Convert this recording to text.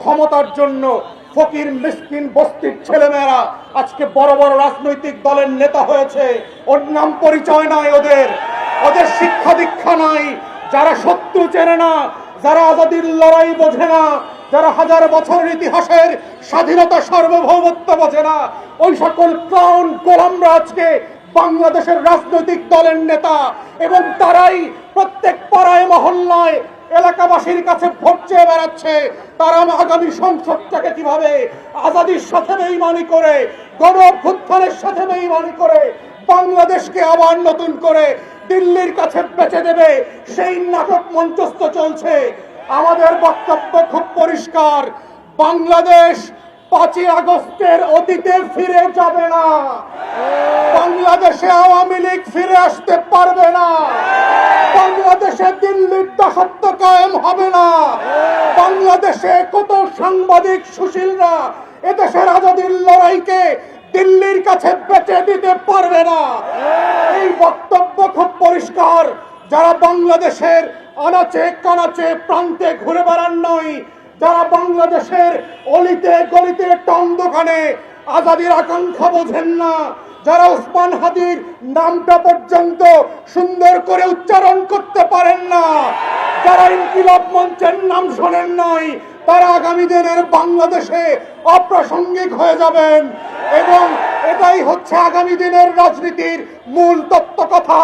ক্ষমতার জন্য ফকির, মিসকিন, বস্তির ছেলেমেয়েরা আজকে বড় বড় রাজনৈতিক দলের নেতা হয়েছে। ওর নাম পরিচয় নাই ওদের। ওদের শিক্ষা দীক্ষা নাই। যারা শত্রু চেনে না, যারা আজাদির লড়াই বোঝে না, যারা হাজার বছরের ইতিহাসের স্বাধীনতা সার্বভৌমত্ব বোঝে না, ওই সকল ক্রাউন গোলামরা আজকে বাংলাদেশের রাজনৈতিক দলের নেতা এবং তারাই প্রত্যেক পাড়ায়, মহল্লায় এলাকাবাসীর কাছে ভোট চেয়ে বেড়াচ্ছে, তারা আগামী সংসদটাকে কীভাবে আজাদির সাথে বেইমানি করে গণ অভ্যুত্থানের সাথে বেইমানি করে, বাংলাদেশকে আবার নতুন করে দিল্লির কাছে বেঁচে দেবে, সেই নাটক মঞ্চস্থ চলছে। আমাদের বক্তব্য খুব পরিষ্কার, বাংলাদেশ পাঁচই আগস্টের অতীতে ফিরে যাবে না। বাংলাদেশে আওয়ামী লীগ ফিরে আসতে পারবে না। বাংলাদেশে দিল্লির দাসত্ব কায়েম হবে না। বাংলাদেশে কত সাংবাদিক সুশীলরা এদেশের আজাদির লড়াইকে দিল্লির কাছে বেচে দিতে পারবে না। এই বক্তব্য খুব পরিষ্কার। যারা বাংলাদেশের আনাচে কানাচে প্রান্তে ঘুরে বেড়ান নয় যারা বাংলাদেশের অলিতে গলিতে টন দোকানে আজাদির আকাঙ্ক্ষা বোঝেন না যারা উসমান হাদির নামটা পর্যন্ত সুন্দর করে উচ্চারণ করতে পারেন না, যারা ইনকিলাব মঞ্চের নাম শোনেন নাই, তারা আগামী দিনের বাংলাদেশে অপ্রাসঙ্গিক হয়ে যাবেন। এবং এটাই হচ্ছে আগামী দিনের রাজনীতির মূল তত্ত্ব কথা